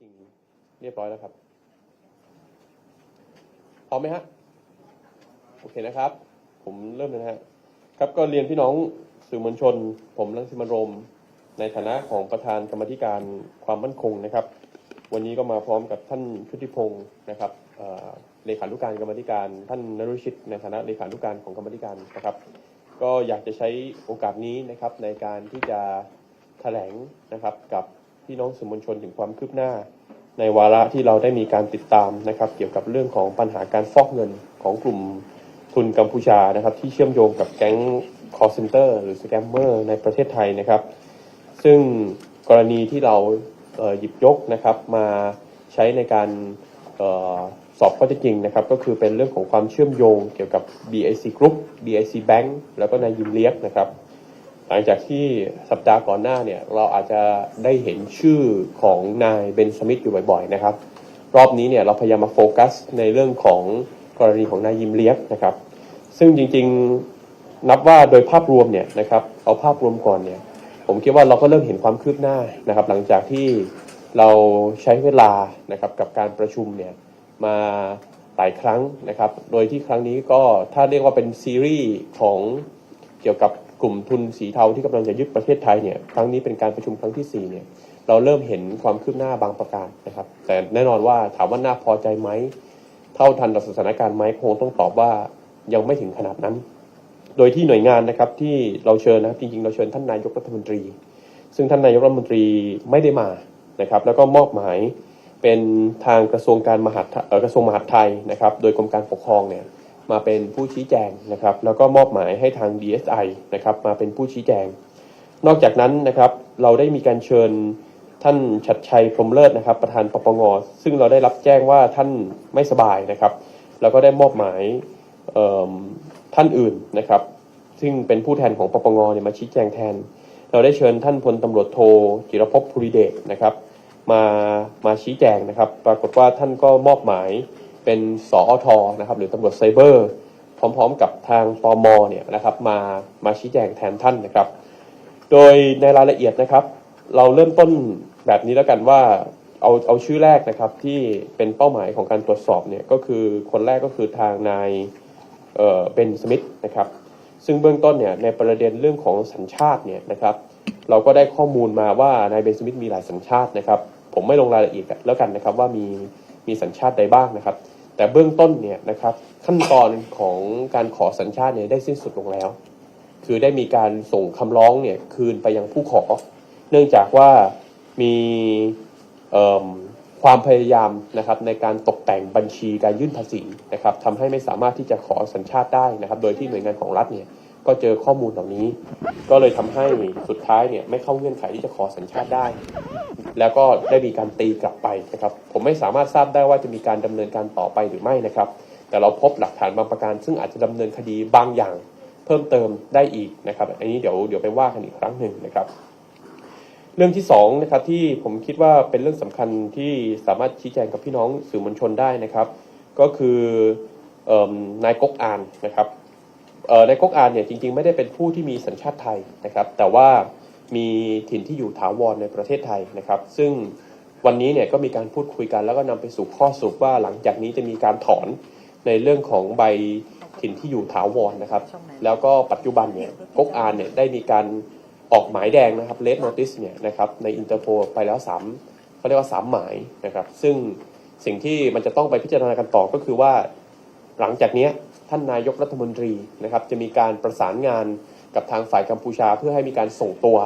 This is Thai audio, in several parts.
จริงเรียบร้อยแล้วครับพร้อมไหมฮะโอเคนะครับ ผมเริ่มเลยนะฮะครับก็เรียนพี่น้องสื่อมวลชน ผมรังสิมันรม ในฐานะของประธานกรรมธิการความมั่นคงนะครับ วันนี้ก็มาพร้อมกับท่านชุติพงศ์นะครับเเลขานุการกรรมธิการ ท่านนรุชิต ในฐานะเลขานุการของกรรมธิการนะครับ ก็อยากจะใช้โอกาสนี้นะครับในการที่จะแถลงนะครับกับ พี่น้องสื่อมวลชนถึงความคืบหน้า ในวาระที่เราได้มีการติดตามนะครับ เกี่ยวกับเรื่องของปัญหาการฟอกเงินของกลุ่มทุนกัมพูชานะครับ ที่เชื่อมโยงกับแก๊งคอร์เซนเตอร์หรือสแกมเมอร์ในประเทศไทยนะครับ ซึ่งกรณีที่เราเหยิบยกนะครับมาใช้ในการออสอบข้อเท็จจริงนะครับ ก็คือเป็นเรื่องของความเชื่อมโยงเกี่ยวกับ BIC Group BIC Bank แล้วก็นายยิมเลียกนะครับ หลังจากที่สัปดาห์ก่อนหน้าเนี่ยเราอาจจะได้เห็นชื่อของนายเบนสมิธอยู่บ่อยๆนะครับ รอบนี้เนี่ยเราพยายามมาโฟกัสในเรื่องของกรณีของนายยิมเลียกนะครับ ซึ่งจริงๆนับว่าโดยภาพรวมเนี่ยนะครับเอาภาพรวมก่อนเนี่ยผมคิดว่าเราก็เริ่มเห็นความคืบหน้านะครับ หลังจากที่เราใช้เวลานะครับกับการประชุมเนี่ยมาหลายครั้งนะครับ โดยที่ครั้งนี้ก็ถ้าเรียกว่าเป็นซีรีส์ของเกี่ยวกับ กลุ่มทุนสีเทาที่กำลังจะยึดประเทศไทยเนี่ยครั้งนี้เป็นการประชุมครั้งที่สี่เนี่ยเราเริ่มเห็นความคืบหน้าบางประการนะครับ แต่แน่นอนว่าถามว่าน่าพอใจไหมเท่าทันกับสถานการณ์ไหมคงต้องตอบว่ายังไม่ถึงขนาดนั้น โดยที่หน่วยงานนะครับที่เราเชิญนะครับจริงๆเราเชิญท่านนายกรัฐมนตรี ซึ่งท่านนายกรัฐมนตรีไม่ได้มานะครับแล้วก็มอบหมายเป็นทางกระทรวงการมหาดกระทรวงมหาดไทยนะครับ โดยกรมการปกครองเนี่ย มาเป็นผู้ชี้แจงนะครับ แล้วก็มอบหมายให้ทาง DSI นะครับมาเป็นผู้ชี้แจง นอกจากนั้นนะครับเราได้มีการเชิญท่านชัดชัยพรหมเลิศนะครับ ประธานปปงซึ่งเราได้รับแจ้งว่าท่านไม่สบายนะครับแล้วก็ได้มอบหมายท่านอื่นนะครับ ซึ่งเป็นผู้แทนของปปงเนี่ยมาชี้แจงแทน เราได้เชิญท่านพลตำรวจโทจิรภพภูริเดชนะครับ มามาชี้แจงนะครับ ปรากฏว่าท่านก็มอบหมาย เป็นสอทนะครับหรือตำรวจไซเบอร์ พร้อมๆกับทางปมเนี่ยนะครับมามาชี้แจงแทนท่านนะครับ โดยในรายละเอียดนะครับ เราเริ่มต้นแบบนี้แล้วกันว่าเอาเอาชื่อแรกนะครับที่เป็นเป้าหมายของการตรวจสอบเนี่ยก็คือคนแรกก็คือทางนายเบนสมิธนะครับซึ่งเบื้องต้นเนี่ยในประเด็นเรื่องของสัญชาติเนี่ยนะครับ เราก็ได้ข้อมูลมาว่านายเบนสมิธมีหลายสัญชาตินะครับ ผมไม่ลงรายละเอียดแล้วกันนะครับว่ามีมีสัญชาติใดบ้างนะครับ แต่เบื้องต้นเนี่ยนะครับขั้นตอนของการขอสัญชาติเนี่ยได้สิ้นสุดลงแล้ว คือได้มีการส่งคำร้องเนี่ยคืนไปยังผู้ขอ เนื่องจากว่ามีความพยายามนะครับในการตกแต่งบัญชีการยื่นภาษีนะครับทำให้ไม่สามารถที่จะขอสัญชาติได้นะครับ โดยที่หน่วยงานของรัฐเนี่ย ก็เจอข้อมูลเหล่านี้ ก็เลยทำให้สุดท้ายเนี่ยไม่เข้าเงื่อนไขที่จะขอสัญชาติได้ แล้วก็ได้มีการตีกลับไปนะครับ ผมไม่สามารถทราบได้ว่าจะมีการดำเนินการต่อไปหรือไม่นะครับ แต่เราพบหลักฐานบางประการ ซึ่งอาจจะดำเนินคดีบางอย่างเพิ่มเติมได้อีกนะครับ อันนี้เดี๋ยวเดี๋ยวไปว่ากันอีกครั้งหนึ่งนะครับ เรื่องที่สองนะครับที่ผมคิดว่าเป็นเรื่องสำคัญที่สามารถชี้แจงกับพี่น้องสื่อมวลชนได้นะครับ ก็คือเอิ่มนายกกอานนะครับ เอ่อนายก๊กอานเนี่ยจริงๆ ไม่ได้เป็นผู้ที่มีสัญชาติไทยนะครับ แต่ว่ามีถิ่นที่อยู่ถาวรในประเทศไทยนะครับ ซึ่งวันนี้เนี่ยก็มีการพูดคุยกันแล้วก็นำไปสู่ข้อสรุปว่าหลังจากนี้จะมีการถอนในเรื่องของใบถิ่นที่อยู่ถาวรนะครับ แล้วก็ปัจจุบันเนี่ยก๊กอานเนี่ยได้มีการออกหมายแดงนะครับเล d โนติสเนี่ยนะครับในอินเตอร์โพไปแล้วสามเขาเรียกว่าสามหมายนะครับ ซึ่งสิ่งที่มันจะต้องไปพิจารณากันต่อก็คือว่า หลังจากเนี้ย ท่านนายกรัฐมนตรีนะครับจะมีการประสานงานกับทางฝ่ายกัมพูชา เพื่อให้มีการส่งตัว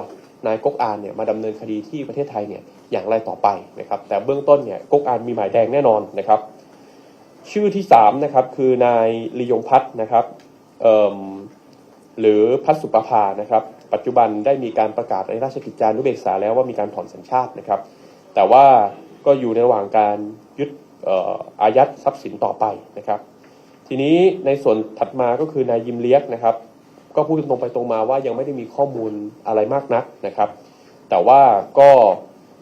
นายก๊กอานเนี่ยมาดำเนินคดีที่ประเทศไทยเนี่ยอย่างไรต่อไปนะครับแต่เบื้องต้นเนี่ยก๊กอานมีหมายแดงแน่นอนนะครับ ชื่อที่สามนะครับคือนายลียงพัฒน์นะครับหรือพัฒสุปภานะครับ ปัจจุบันได้มีการประกาศในราชกิจจานุเบกษาแล้วว่ามีการถอนสัญชาตินะครับ แต่ว่าก็อยู่ในระหว่างการยึดอออายัดทรัพย์สินต่อไปนะครับ ทีนี้ในส่วนถัดมาก็คือนายยิมเลียกนะครับ ก็พูดตรงไปตรงมาว่ายังไม่ได้มีข้อมูลอะไรมากนักนะครับ แต่ว่าก็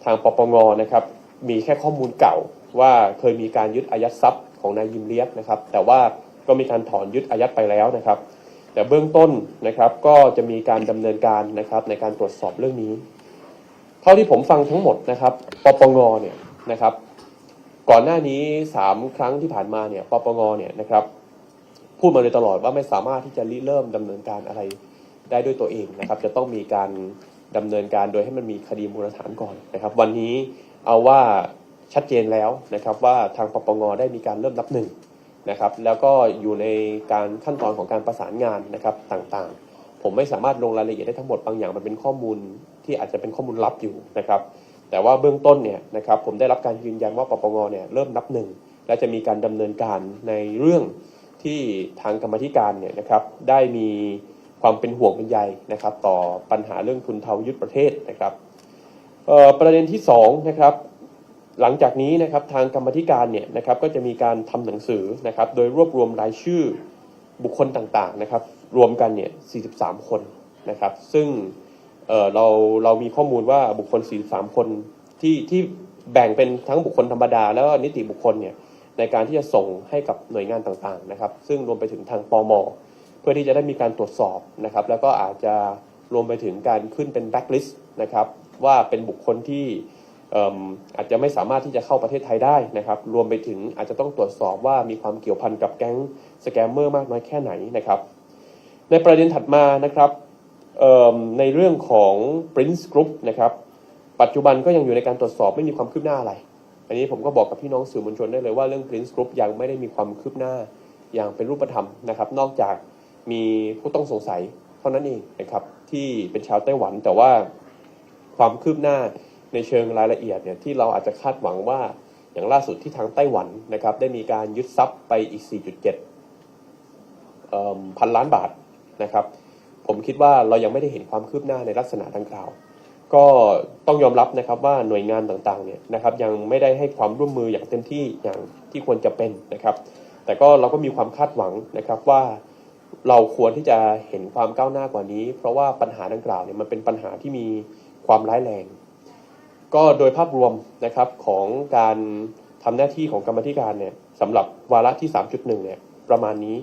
ทางปปงนะครับมีแค่ข้อมูลเก่าว่าเคยมีการยึดอายัดทรัพย์ของนายยิมเลียกนะครับ แต่ว่าก็มีการถอนยึดอายัดไปแล้วนะครับ แต่เบื้องต้นนะครับก็จะมีการดำเนินการนะครับในการตรวจสอบเรื่องนี้ เท่าที่ผมฟังทั้งหมดนะครับปปงเนี่ยนะครับ ก่อนหน้านี้สามครั้งที่ผ่านมาเนี่ยปปงเนี่ยนะครับพูดมาโดยตลอดว่าไม่สามารถที่จะริเริ่มดำเนินการอะไรได้ด้วยตัวเองนะครับ จะต้องมีการดำเนินการโดยให้มันมีคดีมูลฐานก่อนนะครับ วันนี้เอาว่าชัดเจนแล้วนะครับว่าทางปปงได้มีการเริ่มนับหนึ่งนะครับแล้วก็อยู่ในการขั้นตอนของการประสานงานนะครับต่างๆ ผมไม่สามารถลงรายละเอียดได้ทั้งหมดบางอย่างมันเป็นข้อมูลที่อาจจะเป็นข้อมูลลับอยู่นะครับ แต่ว่าเบื้องต้นเนี่ยนะครับผมได้รับการยืนยันว่าปปงเนี่ยเริ่มนับหนึ่งและจะมีการดำเนินการในเรื่องที่ทางกรรมธิการเนี่ยนะครับได้มีความเป็นห่วงเป็นใยนะครับต่อปัญหาเรื่องทุนเทายึดประเทศนะครับประเด็นที่สองนะครับหลังจากนี้นะครับทางกรรมธิการเนี่ยนะครับก็จะมีการทำหนังสือนะครับโดยรวบรวมรายชื่อบุคคลต่างๆนะครับรวมกันเนี่ย43 คนนะครับซึ่ง เออเราเรามีข้อมูลว่าบุคคล 43 คนที่ที่แบ่งเป็นทั้งบุคคลธรรมดา แล้วก็นิติบุคคลเนี่ยในการที่จะส่งให้กับหน่วยงานต่างๆนะครับ ซึ่งรวมไปถึงทางปมเพื่อที่จะได้มีการตรวจสอบนะครับ แล้วก็อาจจะรวมไปถึงการขึ้นเป็นแบ็กลิสต์นะครับ ว่าเป็นบุคคลที่อาจจะไม่สามารถที่จะเข้าประเทศไทยได้นะครับ รวมไปถึงอาจจะต้องตรวจสอบว่ามีความเกี่ยวพันกับแก๊งสแกมเมอร์มากน้อยแค่ไหนนะครับ ในประเด็นถัดมานะครับ ในเรื่องของ Prince Group นะครับปัจจุบันก็ยังอยู่ในการตรวจสอบไม่มีความคืบหน้าอะไร อันนี้ผมก็บอกกับพี่น้องสื่อมวลชนได้เลยว่าเรื่อง Prince Group ยังไม่ได้มีความคืบหน้าอย่างเป็นรูปธรรมนะครับ นอกจากมีผู้ต้องสงสัยเท่านั้นเองนะครับที่เป็นชาวไต้หวัน แต่ว่าความคืบหน้าในเชิงรายละเอียดเนี่ยที่เราอาจจะคาดหวังว่าอย่างล่าสุดที่ทางไต้หวันนะครับได้มีการยึดทรัพย์ไปอีก 4.7พันล้านบาทนะครับ ผมคิดว่าเรายังไม่ได้เห็นความคืบหน้าในลักษณะดังกล่าว ก็ต้องยอมรับนะครับว่าหน่วยงานต่างๆเนี่ยนะครับยังไม่ได้ให้ความร่วมมืออย่างเต็มที่อย่างที่ควรจะเป็นนะครับ แต่ก็เราก็มีความคาดหวังนะครับว่าเราควรที่จะเห็นความก้าวหน้ากว่านี้ เพราะว่าปัญหาดังกล่าวเนี่ยมันเป็นปัญหาที่มีความร้ายแรง ก็โดยภาพรวมนะครับของการทำหน้าที่ของกรรมธิการเนี่ยสำหรับวาระที่ 3.1เนี่ยประมาณนี้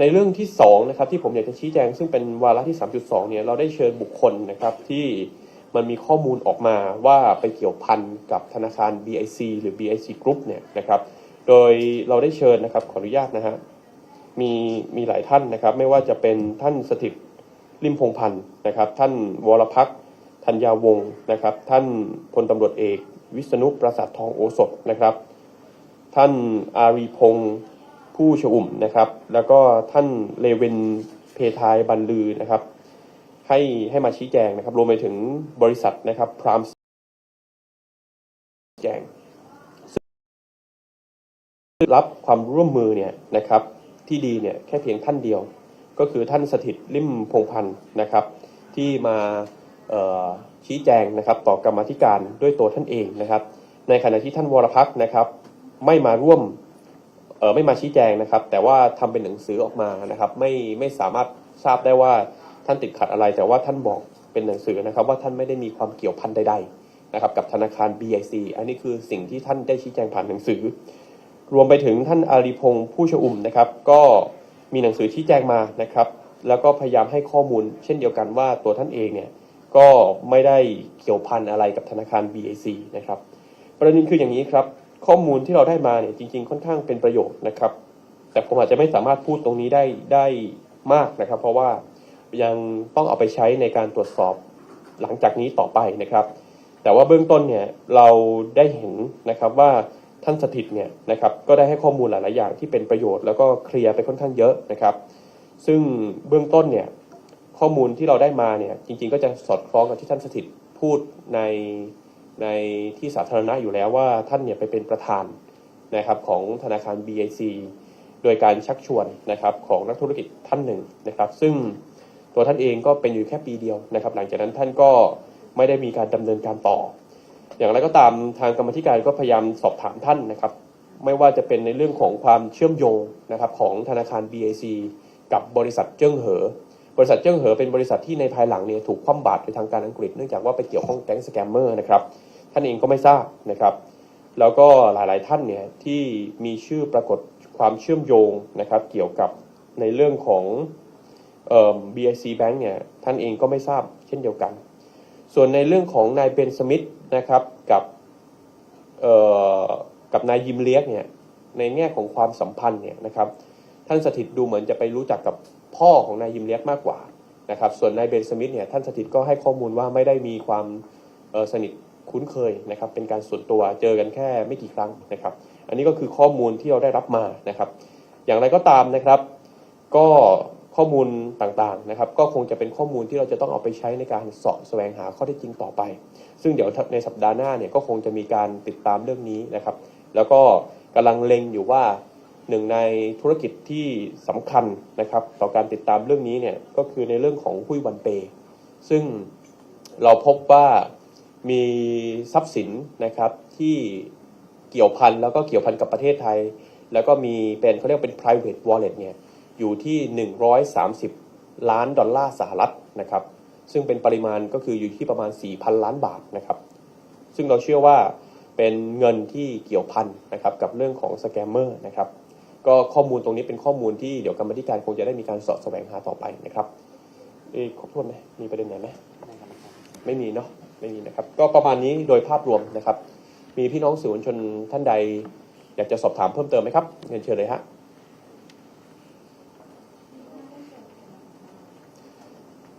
ในเรื่องที่2นะครับที่ผมอยากจะชี้แจง ซึ่งเป็นวาระที่ 3.2 เนี่ยเราได้เชิญบุคคลนะครับที่มันมีข้อมูลออกมาว่าไปเกี่ยวพันกับธนาคาร BIC หรือ BIC Group เนี่ยนะครับ โดยเราได้เชิญนะครับขออนุญาตนะฮะมีมีหลายท่านนะครับ ไม่ว่าจะเป็นท่านสถิตริมพงพันธ์นะครับ ท่านวรพักษ์ธัญญาวงศ์นะครับ ท่านพลตำรวจเอก วิษณุประสาททองโอสถนะครับ ท่านอารีพงศ์ ผู้ชอุ่มนะครับ แล้วก็ท่านเลวินเพทายบันลือนะครับ ให้ให้มาชี้แจงนะครับรวมไปถึงบริษัทนะครับพรามแจงรับความร่วมมือเนี่ยนะครับที่ดีเนี่ยแค่เพียงท่านเดียว ก็คือท่านสถิตริมพงพันธ์นะครับ ที่มาชี้แจงนะครับต่อกรรมธิการด้วยตัวท่านเองนะครับ ในขณะที่ท่านวรพักนะครับไม่มาร่วม ไม่มาชี้แจงนะครับ แต่ว่าทำเป็นหนังสือออกมานะครับ ไม่ไม่สามารถทราบได้ว่าท่านติดขัดอะไร แต่ว่าท่านบอกเป็นหนังสือนะครับ ว่าท่านไม่ได้มีความเกี่ยวพันใดๆนะครับ กับธนาคาร BIC อันนี้คือสิ่งที่ท่านได้ชี้แจงผ่านหนังสือ รวมไปถึงท่านอารีพงศ์ผู้ชอุ่มนะครับ ก็มีหนังสือชี้แจงมานะครับ แล้วก็พยายามให้ข้อมูล เช่นเดียวกันว่าตัวท่านเองเนี่ยก็ไม่ได้เกี่ยวพันอะไรกับธนาคาร BAC นะครับ ประเด็นคืออย่างนี้ครับ ข้อมูลที่เราได้มาเนี่ยจริง ๆ ค่อนข้างเป็นประโยชน์นะครับ แต่ผมอาจจะไม่สามารถพูดตรงนี้ได้ได้มากนะครับ เพราะว่ายังต้องเอาไปใช้ในการตรวจสอบหลังจากนี้ต่อไปนะครับ แต่ว่าเบื้องต้นเนี่ยเราได้เห็นนะครับว่าท่านสถิตเนี่ยนะครับก็ได้ให้ข้อมูลหลาย ๆ อย่างที่เป็นประโยชน์แล้วก็เคลียร์ไปค่อนข้างเยอะนะครับ ซึ่งเบื้องต้นเนี่ยข้อมูลที่เราได้มาเนี่ยจริง ๆ ก็จะสอดคล้องกับที่ท่านสถิตพูดใน ในที่สาธารณะอยู่แล้วว่าท่านเนี่ยไปเป็นประธานนะครับของธนาคาร BIC โดยการชักชวนนะครับของนักธุรกิจท่านหนึ่งนะครับ ซึ่งตัวท่านเองก็เป็นอยู่แค่ปีเดียวนะครับ หลังจากนั้นท่านก็ไม่ได้มีการดำเนินการต่อ อย่างไรก็ตามทางกรรมธิการก็พยายามสอบถามท่านนะครับ ไม่ว่าจะเป็นในเรื่องของความเชื่อมโยงนะครับของธนาคาร BIC กับบริษัทเจิ้งเหอ บริษัทเจิ้งเหอเป็นบริษัทที่ในภายหลังเนี่ยถูกคว่ำบาตรโดยทางการอังกฤษเนื่องจากว่าไปเกี่ยวข้องแก๊งสแกมเมอร์นะครับท่านเองก็ไม่ทราบนะครับ แล้วก็หลายๆท่านเนี่ยที่มีชื่อปรากฏความเชื่อมโยงนะครับ เกี่ยวกับในเรื่องของเอ่อ BIC Bank เนี่ยท่านเองก็ไม่ทราบเช่นเดียวกัน ส่วนในเรื่องของนายเบนสมิธนะครับกับเอ่อกับนายยิมเลียกเนี่ยในแง่ของความสัมพันธ์เนี่ยนะครับท่านสถิตดูเหมือนจะไปรู้จักกับ พ่อของนายยิมเลียกมากกว่านะครับ ส่วนนายเบนสมิธเนี่ยท่านสถิตก็ให้ข้อมูลว่าไม่ได้มีความสนิทคุ้นเคยนะครับ เป็นการส่วนตัวเจอกันแค่ไม่กี่ครั้งนะครับ อันนี้ก็คือข้อมูลที่เราได้รับมานะครับ อย่างไรก็ตามนะครับ ก็ข้อมูลต่างๆนะครับ ก็คงจะเป็นข้อมูลที่เราจะต้องเอาไปใช้ในการสาะแสวงหาข้อเท็จจริงต่อไป ซึ่งเดี๋ยวในสัปดาห์หน้าเนี่ยก็คงจะมีการติดตามเรื่องนี้นะครับ แล้วก็กำลังเล็งอยู่ว่า หนึ่งในธุรกิจที่สำคัญนะครับ ต่อการติดตามเรื่องนี้เนี่ยก็คือในเรื่องของหุ้ยวันเป ซึ่งเราพบว่ามีทรัพย์สินนะครับที่เกี่ยวพันแล้วก็เกี่ยวพันกับประเทศไทย แล้วก็มีเป็นเขาเรียกเป็น private wallet เนี่ยอยู่ที่ 130 ล้านดอลลาร์สหรัฐนะครับ ซึ่งเป็นปริมาณก็คืออยู่ที่ประมาณ 4,000 ล้านบาทนะครับ ซึ่งเราเชื่อว่าเป็นเงินที่เกี่ยวพันนะครับกับเรื่องของสแกมเมอร์นะครับ ก็ข้อมูลตรงนี้เป็นข้อมูลที่เดี๋ยวกรรมธิการคงจะได้มีการสอบแสวงหาต่อไปนะครับเอ้ครบถ้วนไหมมีประเด็นไหนไหมไม่มีเนาะไม่มีนะครับ ก็ประมาณนี้โดยภาพรวมนะครับ มีพี่น้องสื่อมวลชนท่านใด อยากจะสอบถามเพิ่มเติมไหมครับเรียนเชิญเลยฮะ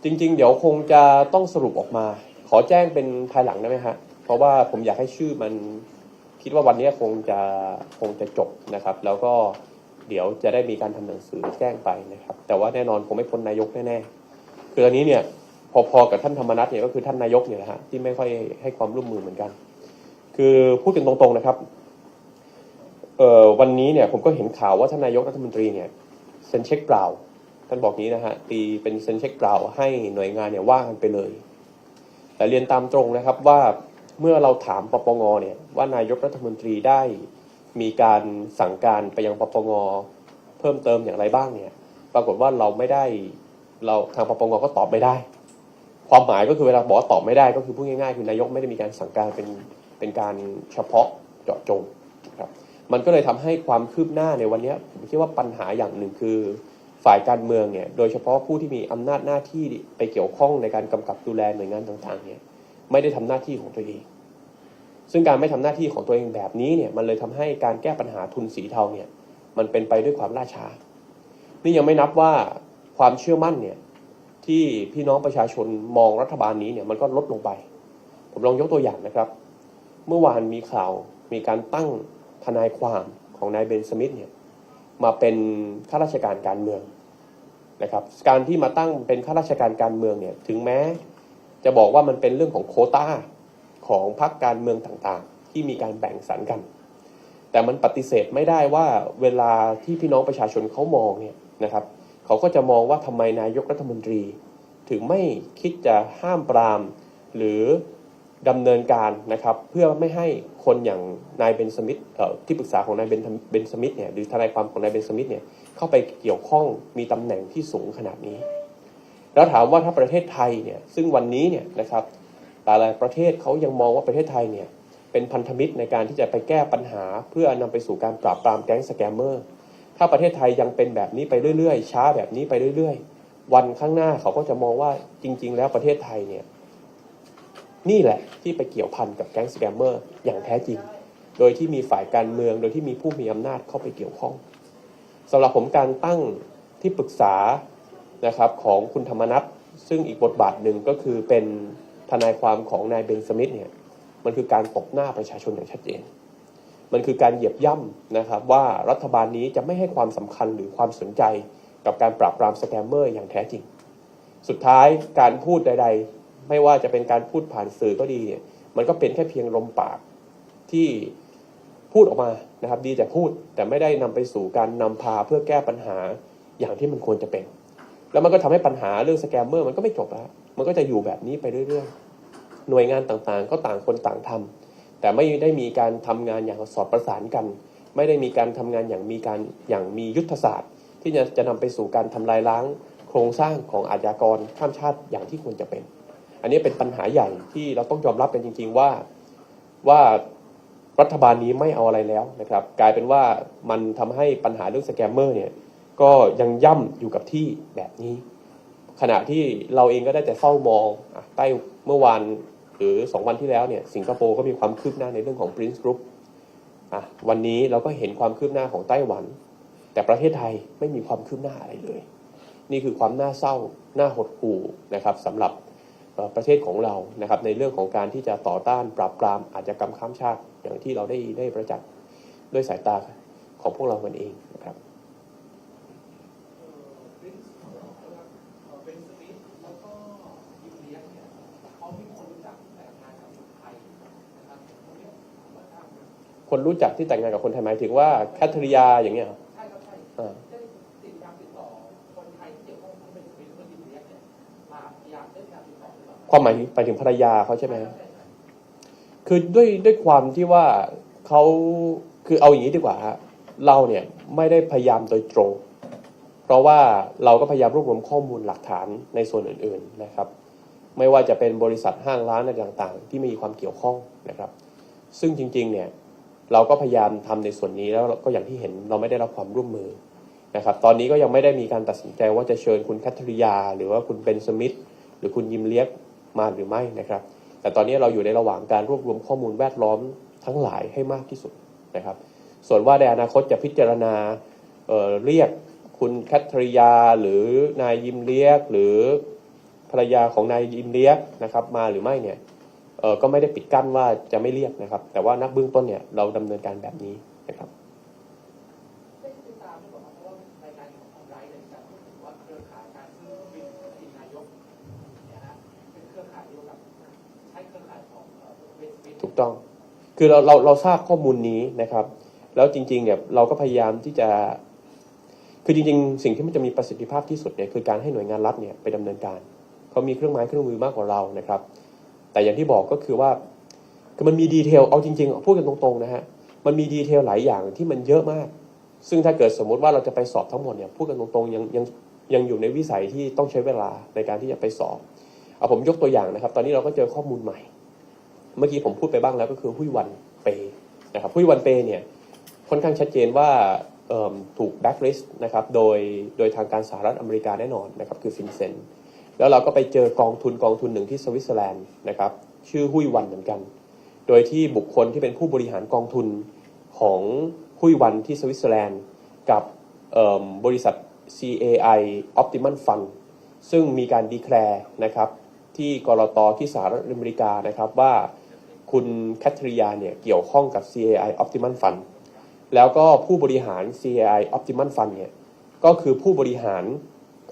จริง ๆ เดี๋ยวคงจะต้องสรุปออกมา ขอแจ้งเป็นภายหลังได้ไหมฮะเพราะว่าผมอยากให้ชื่อมันคิดว่าวันนี้คงจะคงจะจบนะครับ แล้วก็ เดี๋ยวจะได้มีการทำหนังสือแจ้งไปนะครับ แต่ว่าแน่นอนคงไม่พ้นนายกแน่ๆคืออันนี้เนี่ยพอๆกับท่านธรรมนัฐเนี่ยก็คือท่านนายกเนี่ยนะฮะที่ไม่ค่อยให้ความร่วมมือเหมือนกัน คือพูดกันตรงๆนะครับเอ่อวันนี้เนี่ยผมก็เห็นข่าวว่าท่านนายกรัฐมนตรีเนี่ยเซ็นเช็คเปล่า ท่านบอกนี้นะฮะตีเป็นเซ็นเช็คเปล่าให้หน่วยงานเนี่ยว่างกันไปเลย แต่เรียนตามตรงนะครับว่าเมื่อเราถามปปงเนี่ยว่านายกรัฐมนตรีได้ มีการสั่งการไปยังปปงเพิ่มเติมอย่างไรบ้างเนี่ย ปรากฏว่าเราไม่ได้เราทางปปงก็ตอบไม่ได้ ความหมายก็คือเวลาบอกตอบไม่ได้ก็คือพูดง่ายๆคือนายกไม่ได้มีการสั่งการเป็นเป็นการเฉพาะเจาะจงครับมันก็เลยทำให้ความคืบหน้าในวันนี้ผมคิดว่าปัญหาอย่างหนึ่งคือฝ่ายการเมืองเนี่ยโดยเฉพาะผู้ที่มีอำนาจหน้าที่ไปเกี่ยวข้องในการกำกับดูแลหน่วยงานต่างๆเนี่ยไม่ได้ทำหน้าที่ของตัวเอง ซึ่งการไม่ทำหน้าที่ของตัวเองแบบนี้เนี่ยมันเลยทำให้การแก้ปัญหาทุนสีเทาเนี่ยมันเป็นไปด้วยความล่าช้า นี่ยังไม่นับว่าความเชื่อมั่นเนี่ยที่พี่น้องประชาชนมองรัฐบาลนี้เนี่ยมันก็ลดลงไป ผมลองยกตัวอย่างนะครับ เมื่อวานมีข่าวมีการตั้งทนายความของนายเบนสมิธเนี่ยมาเป็นข้าราชการการเมืองนะครับ การที่มาตั้งเป็นข้าราชการการเมืองเนี่ยถึงแม้จะบอกว่ามันเป็นเรื่องของโควต้า ของพรรคการเมืองต่างๆ ที่มีการแบ่งสรรกัน แต่มันปฏิเสธไม่ได้ว่าเวลาที่พี่น้องประชาชนเขามองเนี่ยนะครับเขาก็จะมองว่าทำไมนายกรัฐมนตรี ถึงไม่คิดจะห้ามปราม หรือดำเนินการนะครับเพื่อไม่ให้คนอย่างนายเบนสมิธที่ปรึกษาของนายเบนเบนสมิธเนี่ยหรือทนายความของนายเบนสมิธเนี่ยเข้าไปเกี่ยวข้องมีตำแหน่งที่สูงขนาดนี้ แล้วถามว่าถ้าประเทศไทยเนี่ยซึ่งวันนี้เนี่ยนะครับ หลายๆประเทศเขายังมองว่าประเทศไทยเนี่ยเป็นพันธมิตรในการที่จะไปแก้ปัญหา เพื่อนำไปสู่การปราบปรามแก๊งสแกมเมอร์ถ้าประเทศไทยยังเป็นแบบนี้ไปเรื่อยๆ ช้าแบบนี้ไปเรื่อยๆ วันข้างหน้าเขาก็จะมองว่าจริง ๆ แล้วประเทศไทยเนี่ยนี่แหละที่ไปเกี่ยวพันกับแก๊งสแกมเมอร์อย่างแท้จริง โดยที่มีฝ่ายการเมือง โดยที่มีผู้มีอำนาจเข้าไปเกี่ยวข้องสำหรับผมการตั้งที่ปรึกษานะครับของคุณธรรมนัทซึ่งอีกบทบาทหนึ่งก็คือเป็น ทนายความของนายเบนสมิธเนี่ยมันคือการตบหน้าประชาชนอย่างชัดเจน มันคือการเหยียบย่ำนะครับว่ารัฐบาลนี้จะไม่ให้ความสำคัญหรือความสนใจกับการปราบปรามสแกมเมอร์อย่างแท้จริง สุดท้ายการพูดใด ๆ ไม่ว่าจะเป็นการพูดผ่านสื่อก็ดี มันก็เป็นแค่เพียงลมปากที่พูดออกมานะครับดีแต่พูดแต่ไม่ได้นำไปสู่การนำพาเพื่อแก้ปัญหาอย่างที่มันควรจะเป็น แล้วมันก็ทำให้ปัญหาเรื่องสแกมเมอร์มันก็ไม่จบแล้ว มันก็จะอยู่แบบนี้ไปเรื่อยๆ หน่วยงานต่างๆ ก็ต่างคนต่างทำแต่ไม่ได้มีการทำงานอย่างสอดประสานกัน ไม่ได้มีการทำงานอย่างมีการอย่างมียุทธศาสตร์ ที่จะจะนำไปสู่การทำลายล้าง โครงสร้างของอาชญากรข้ามชาติอย่างที่ควรจะเป็น อันนี้เป็นปัญหาใหญ่ที่เราต้องยอมรับเป็นจริง ๆว่าว่ารัฐบาลนี้ไม่เอาอะไรแล้วนะครับ กลายเป็นว่ามันทำให้ปัญหาเรื่องสแกมเมอร์เนี่ยก็ยังย่ำอยู่กับที่แบบนี้ ขณะที่เราเองก็ได้แต่เฝ้ามองใต้เมื่อวานหรือ 2 วันที่แล้วเนี่ยสิงคโปร์ก็มีความคืบหน้าในเรื่องของ Prince Group อะวันนี้เราก็เห็นความคืบหน้าของไต้หวัน แต่ประเทศไทยไม่มีความคืบหน้าอะไรเลย นี่คือความน่าเศร้าน่าหดหู่นะครับสำหรับประเทศของเรานะครับในเรื่องของการที่จะต่อต้านปราบปรามอาชญากรรมข้ามชาติ อย่างที่เราได้ได้ประจักษ์ด้วยสายตาของพวกเรากันเองนะครับ เป็นสเป็นสมิธแล้วก็ยิมเลี้ยงเนี่ยเขามีคนรู้จักแต่งงานกับคนไทยนะครับเขาเนี่ยผมว่าทราบนะ คนรู้จักที่แต่งงานกับคนไทยหมายถึงว่าแคทริยาอย่างเงี้ยเหรอใช่ครับใช่อ่าได้ติดตามติดต่อคนไทยที่เกี่ยวข้องทั้งเป็นสมิธและยิมเลี้ยงเนี่ยมาพยายามได้การติดต่อหรือเปล่าความหมายไปถึงภรรยาเขาใช่ไหมใช่ฮะใช่ใช่คือด้วยด้วยความที่ว่าเขาคือเอาอย่างนี้ดีกว่าฮะเราเนี่ยไม่ได้พยายามโดยตรง เพราะว่าเราก็พยายามรวบรวมข้อมูลหลักฐานในส่วนอื่นๆนะครับ ไม่ว่าจะเป็นบริษัทห้างร้านอะไรต่างๆ ที่มีความเกี่ยวข้องนะครับ ซึ่งจริงๆเนี่ย เราก็พยายามทำในส่วนนี้แล้วก็อย่างที่เห็นเราไม่ได้รับความร่วมมือนะครับ ตอนนี้ก็ยังไม่ได้มีการตัดสินใจว่าจะเชิญคุณแคทริยา หรือว่าคุณเบนสมิธหรือคุณยิมเลียกมาหรือไม่นะครับ แต่ตอนนี้เราอยู่ในระหว่างการรวบรวมข้อมูลแวดล้อมทั้งหลายให้มากที่สุดนะครับ ส่วนว่าในอนาคตจะพิจารณาเเรียกคุณแคทริยา หรือนายยิมเลียก หรือภรรยาของนายยิมเลียกนะครับมาหรือไม่เนี่ย ก็ไม่ได้ปิดกั้นว่าจะไม่เรียกนะครับ แต่ว่านักเบื้องต้นเนี่ยเราดำเนินการแบบนี้นะครับได้ติดตามด้วยบอกว่าเพราะว่ารายการของทางไลน์เนี่ยจะพูดถึงว่าเครือข่ายการซื้อเครื่องบินทีมนายกเนี่ยนะเป็นเครือข่ายเดียวกับใช้เครือข่ายของเอ่อเบนสมิธถูกต้อง คือเราเราเราทราบข้อมูลนี้นะครับ แล้วจริงๆเนี่ยเราก็พยายามที่จะ คือจริงๆ สิ่งที่มันจะมีประสิทธิภาพที่สุดเนี่ยคือการให้หน่วยงานรัฐเนี่ยไปดำเนินการ เขามีเครื่องไม้เครื่องมือมากกว่าเรานะครับ แต่อย่างที่บอกก็คือว่ามันมีดีเทลเอาจริงๆพูดกันตรงๆนะฮะมันมีดีเทลหลายอย่างที่มันเยอะมาก ซึ่งถ้าเกิดสมมติว่าเราจะไปสอบทั้งหมดเนี่ยพูดกันตรงๆยังยังยังอยู่ในวิสัยที่ต้องใช้เวลาในการที่จะไปสอบเอาผมยกตัวอย่างนะครับ ตอนนี้เราก็เจอข้อมูลใหม่ เมื่อกี้ผมพูดไปบ้างแล้วก็คือหุ้ยวันเปนะครับหุ้ยวันเปเนี่ยค่อนข้างชัดเจนว่าถูกแบ็กลิสต์นะครับโดยโดยทางการสหรัฐอเมริกาแน่นอนนะครับคือฟินเซน แล้วเราก็ไปเจอกองทุนกองทุนหนึ่งที่สวิตเซอร์แลนด์นะครับ ชื่อหุ้ยวันเหมือนกัน โดยที่บุคคลที่เป็นผู้บริหารกองทุนของหุ้ยวันที่สวิตเซอร์แลนด์ กับบริษัท CAI Optimum Fund ซึ่งมีการดีแคลร์นะครับที่กรตที่สหรัฐอเมริกานะครับว่าคุณแคทริยาเนี่ยเกี่ยวข้องกับ CAI Optimum Fund แล้วก็ผู้บริหาร CAI Optimum Fund เนี่ยก็คือผู้บริหาร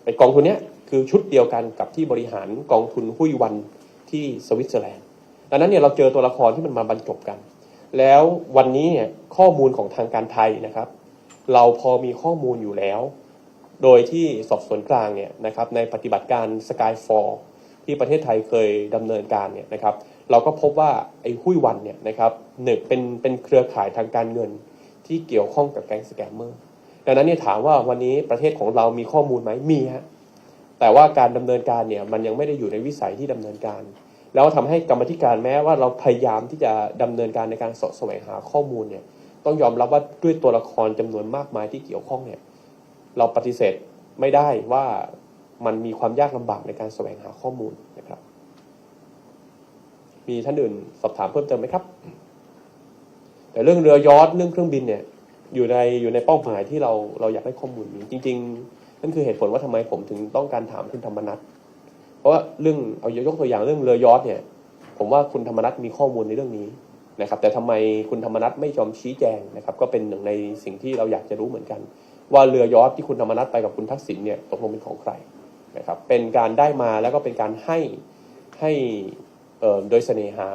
ไอกองทุนเนี้ย คือชุดเดียวกันกับที่บริหารกองทุนหุ้ยวันที่สวิตเซอร์แลนด์ดังนั้นเนี่ยเราเจอตัวละครที่มันมาบรรจบกัน แล้ววันนี้เนี่ยข้อมูลของทางการไทยนะครับ เราพอมีข้อมูลอยู่แล้ว โดยที่สอบสวนกลางเนี่ยนะครับในปฏิบัติการ Skyfall ที่ประเทศไทยเคยดำเนินการเนี่ยนะครับ เราก็พบว่าไอ้หุ้ยวันเนี่ยนะครับหนึ่งเป็นเป็นเครือข่ายทางการเงินที่เกี่ยวข้องกับแก๊งสแกมเมอร์ดังนั้นเนี่ยถามว่าวันนี้ประเทศของเรามีข้อมูลไหมมีฮะ แต่ว่าการดำเนินการเนี่ยมันยังไม่ได้อยู่ในวิสัยที่ดำเนินการ แล้วทำให้กรรมธิการแม้ว่าเราพยายามที่จะดำเนินการในการสาะแสวงหาข้อมูลเนี่ยต้องยอมรับว่าด้วยตัวละครจำนวนมากมายที่เกี่ยวข้องเนี่ยเราปฏิเสธไม่ได้ว่ามันมีความยากลำบากในการแสวงหาข้อมูลนะครับ มีท่านอื่นสอบถามเพิ่มเติมไหมครับ แต่เรื่องเรือยอชต์เรื่องเครื่องบินเนี่ยอยู่ในอยู่ในเป้าหมายที่เราเราอยากได้ข้อมูลนี้จริง ๆ นั่นคือเหตุผลว่าทำไมผมถึงต้องการถามคุณธรรมนัทเพราะว่าเรื่องเอายกตัวอย่างเรื่องเรือยอชต์เนี่ย ผมว่าคุณธรรมนัฐมีข้อมูลในเรื่องนี้นะครับ แต่ทำไมคุณธรรมนัฐไม่ยอมชี้แจงนะครับ ก็เป็นหนึ่งในสิ่งที่เราอยากจะรู้เหมือนกัน ว่าเรือยอชต์ที่คุณธรรมนัฐไปกับคุณทักษิณเนี่ยตกลงเป็นของใครนะครับ เป็นการได้มาแล้วก็เป็นการให้ให้เอ่อโดยเสน่หา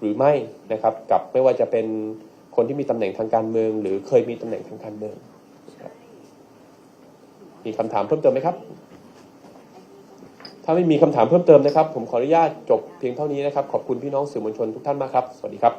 หรือไม่นะครับ กับไม่ว่าจะเป็นคนที่มีตำแหน่งทางการเมือง หรือเคยมีตำแหน่งทางการเมือง มีคำถามเพิ่มเติมไหมครับ ถ้าไม่มีคำถามเพิ่มเติมนะครับ ผมขออนุญาตจบเพียงเท่านี้นะครับ ขอบคุณพี่น้องสื่อมวลชนทุกท่านมากครับ สวัสดีครับ